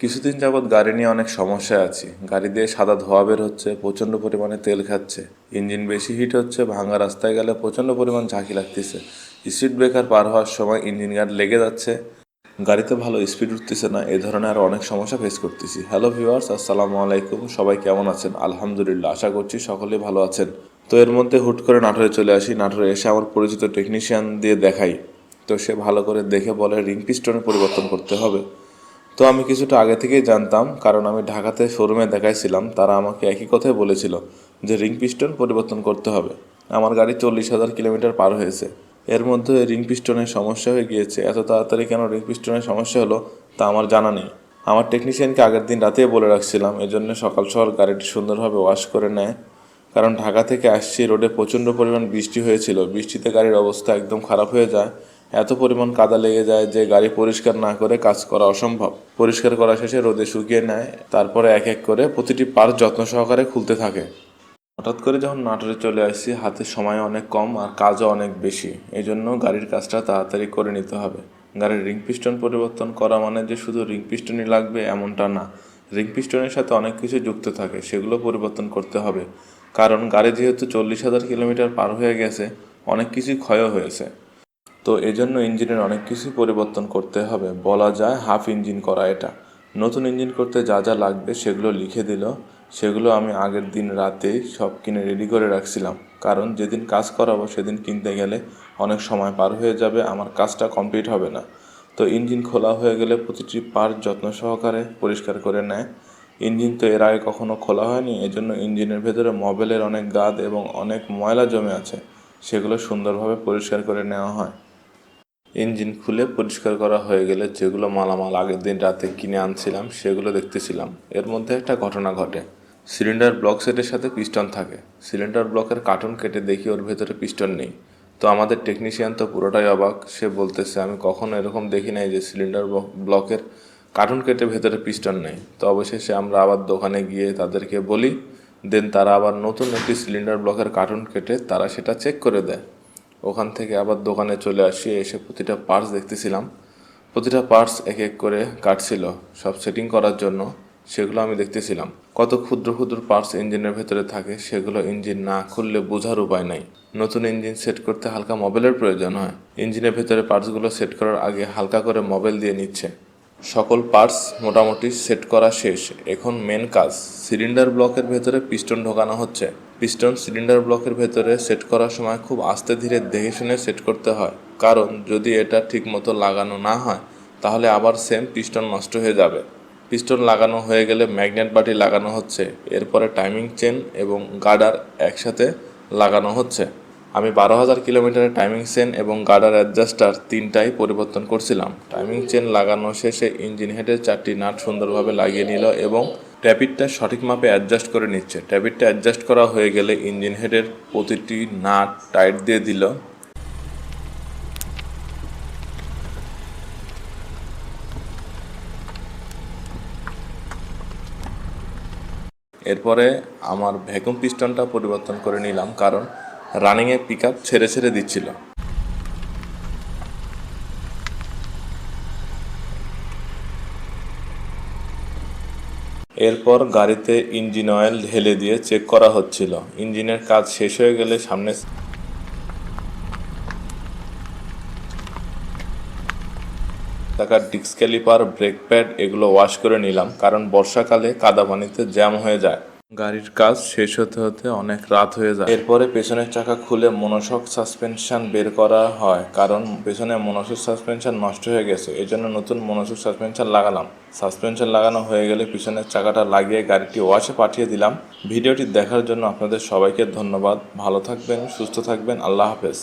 কিছুদিন যাবৎ গাড়ি নিয়ে অনেক সমস্যায় আছি। গাড়ি দিয়ে সাদা ধোয়া বের হচ্ছে, প্রচণ্ড পরিমাণে তেল খাচ্ছে। ইঞ্জিন বেশি হিট হচ্ছে ভাঙা রাস্তায় গেলে প্রচণ্ড পরিমাণ ঝাঁকি লাগতেছে। স্পিড ব্রেকার পার হওয়ার সময় ইঞ্জিন গার্ড লেগে যাচ্ছে। গাড়িতে ভালো স্পিড উঠতেছে না, এ ধরনের আরও অনেক সমস্যা ফেস করতেছি। হ্যালো ভিউয়ার্স আসসালামু আলাইকুম। সবাই কেমন আছেন? আলহামদুলিল্লাহ, আশা করছি সকলেই ভালো আছেন। তো এর মধ্যে হুট করে নাটোরে চলে আসি। নাটোরে এসে আমার পরিচিত টেকনিশিয়ান দিয়ে দেখাই। তো সে ভালো করে দেখে বলে রিং পিস্টনে পরিবর্তন করতে হবে। তো আমি কিছুটা আগে থেকেই জানতাম, কারণ আমি ঢাকাতে শোরুমে দেখাইছিলাম, তারা আমাকে একই কথাই বলেছিল যে রিং পিস্টন পরিবর্তন করতে হবে। আমার গাড়ি চল্লিশ হাজার কিলোমিটার পার হয়েছে। এর মধ্যে রিং পিস্টনের সমস্যা হয়ে গিয়েছে। এত তাড়াতাড়ি কেন রিং পিস্টনের সমস্যা হলো তা আমার জানা নেই। আমার টেকনিশিয়ানকে আগের দিন রাতেই বলে রাখছিলাম, এজন্য সকাল সকাল গাড়িটি সুন্দরভাবে ওয়াশ করে নেয়। কারণ ঢাকা থেকে আসছি, রোডে প্রচণ্ড পরিমাণ বৃষ্টি হয়েছিল। বৃষ্টিতে গাড়ির অবস্থা একদম খারাপ হয়ে যায়। এত পরিমাণ কাদা লেগে যায় যে গাড়ি পরিষ্কার না করে কাজ করা অসম্ভব। পরিষ্কার করা শেষে রোদে শুকিয়ে নেয়, তারপরে এক এক করে প্রতিটি পার্ট যত্ন সহকারে খুলতে থাকে। হঠাৎ করে যখন নাটোরে চলে আসছি, হাতে সময় অনেক কম আর কাজও অনেক বেশি। এই জন্য গাড়ির কাজটা তাড়াতাড়ি করে নিতে হবে। গাড়ির রিং পিস্টন পরিবর্তন করা মানে যে শুধু রিং পিস্টনই লাগবে এমনটা না। রিং পিস্টনের সাথে অনেক কিছু যুক্ত থাকে, সেগুলো পরিবর্তন করতে হবে। কারণ গাড়ি যেহেতু চল্লিশ হাজার কিলোমিটার পার হয়ে গেছে, অনেক কিছুই ক্ষয় হয়েছে। তো এজন্য ইঞ্জিনের অনেক কিছুই পরিবর্তন করতে হবে। বলা যায় হাফ ইঞ্জিন করা এটা। নতুন ইঞ্জিন করতে যা যা লাগবে সেগুলো লিখে দিল। সেগুলো আমি আগের দিন রাতেই সব কিনে রেডি করে রাখছিলাম। কারণ যেদিন কাজ করাবো সেদিন কিনতে গেলে অনেক সময় পার হয়ে যাবে, আমার কাজটা কমপ্লিট হবে না। তো ইঞ্জিন খোলা হয়ে গেলে প্রতিটি পার্ট যত্ন সহকারে পরিষ্কার করে নেয়। ইঞ্জিন তো এর আগে কখনো খোলা হয়নি, এজন্য ইঞ্জিনের ভেতরে মোবিলের অনেক গাদ এবং অনেক ময়লা জমে আছে। সেগুলো সুন্দরভাবে পরিষ্কার করে নেওয়া হয়। ইঞ্জিন খুলে পরিষ্কার করা হয়ে গেলে যেগুলো মালামাল আগের দিন রাতে কিনে আনছিলাম, সেগুলো দেখতেছিলাম। এর মধ্যে একটা ঘটনা ঘটে। সিলিন্ডার ব্লক সেটের সাথে পিস্টন থাকে। সিলিন্ডার ব্লকের কার্টুন কেটে দেখি ওর ভেতরে পিস্টন নেই। তো আমাদের টেকনিশিয়ান তো পুরোটাই অবাক। সে বলতেছে, আমি কখনো এরকম দেখি নাই যে সিলিন্ডার ব্লকের কার্টুন কেটে ভেতরে পিস্টন নেই। তো অবশেষে আমরা আবার দোকানে গিয়ে তাদেরকে বলি, দেন তারা আবার নতুন একটি সিলিন্ডার ব্লকের কার্টুন কেটে তারা সেটা চেক করে দেয়। ওখান থেকে আবার দোকানে চলে আসি, এসে প্রতিটা পার্টস দেখতেছিলাম। প্রতিটা পার্টস এক এক করে কাটছিল, সব সেটিং করার জন্য সেগুলো আমি দেখতেছিলাম। কত ক্ষুদ্র ক্ষুদ্র পার্টস ইঞ্জিনের ভেতরে থাকে, সেগুলো ইঞ্জিন না খুললে বোঝার উপায় নাই। নতুন ইঞ্জিন সেট করতে হালকা মোবাইলের প্রয়োজন হয়। ইঞ্জিনের ভেতরে পার্টসগুলো সেট করার আগে হালকা করে মোবাইল দিয়ে নিচ্ছে। সকল পার্টস মোটামুটি সেট করা শেষ। এখন মেন কাজ সিলিন্ডার ব্লকের ভেতরে পিস্টন ঢোকানো হচ্ছে। পিস্টন সিলিন্ডার ব্লকের ভেতরে সেট করার সময় খুব আস্তে ধীরে দেখে শুনে সেট করতে হয়। কারণ যদি এটা ঠিকমতো লাগানো না হয়, তাহলে আবার সেম পিস্টন নষ্ট হয়ে যাবে। পিস্টন লাগানো হয়ে গেলে ম্যাগনেট বাটি লাগানো হচ্ছে। এরপরে টাইমিং চেন এবং গার্ডার একসাথে লাগানো হচ্ছে। আমি বারো হাজার কিলোমিটারের টাইমিং চেন এবং গার্ডার অ্যাডজাস্টার তিনটাই পরিবর্তন করছিলাম। টাইমিং চেন লাগানো শেষে ইঞ্জিন হেডের চারটি নাট সুন্দরভাবে লাগিয়ে নিল এবং ট্যাপিটটা সঠিক মাপে অ্যাডজাস্ট করে নিচ্ছে। ট্যাপিটটা অ্যাডজাস্ট করা হয়ে গেলে ইঞ্জিন হেডের প্রতিটি নাট টাইট দিয়ে দিল। এরপরে আমার ভ্যাকুম পিস্টনটা পরিবর্তন করে নিলাম, কারণ রানিংয়ে পিক আপ ছেড়ে ছেড়ে দিচ্ছিল। এরপর গাড়িতে ইঞ্জিন অয়েল ঢেলে দিয়ে চেক করা হচ্ছিল। ইঞ্জিনের কাজ শেষ হয়ে গেলে সামনে টাকার ডিস্ক ক্যালিপার ব্রেক প্যাড এগুলো ওয়াশ করে নিলাম, কারণ বর্ষাকালে কাদা পানিতে জ্যাম হয়ে যায়। গাড়ির কাজ শেষ হতে হতে অনেক রাত হয়ে যায়। এরপরে পেছনের চাকা খুলে মনোসক সাসপেনশন বের করা হয়, কারণ পেছনে মনোসক সাসপেনশন নষ্ট হয়ে গেছে। এই জন্য নতুন মনোসক সাসপেনশন লাগালাম। সাসপেনশন লাগানো হয়ে গেলে পিছনের চাকাটা লাগিয়ে গাড়িটি ওয়াশে পাঠিয়ে দিলাম। ভিডিওটি দেখার জন্য আপনাদের সবাইকে ধন্যবাদ। ভালো থাকবেন, সুস্থ থাকবেন। আল্লাহ হাফেজ।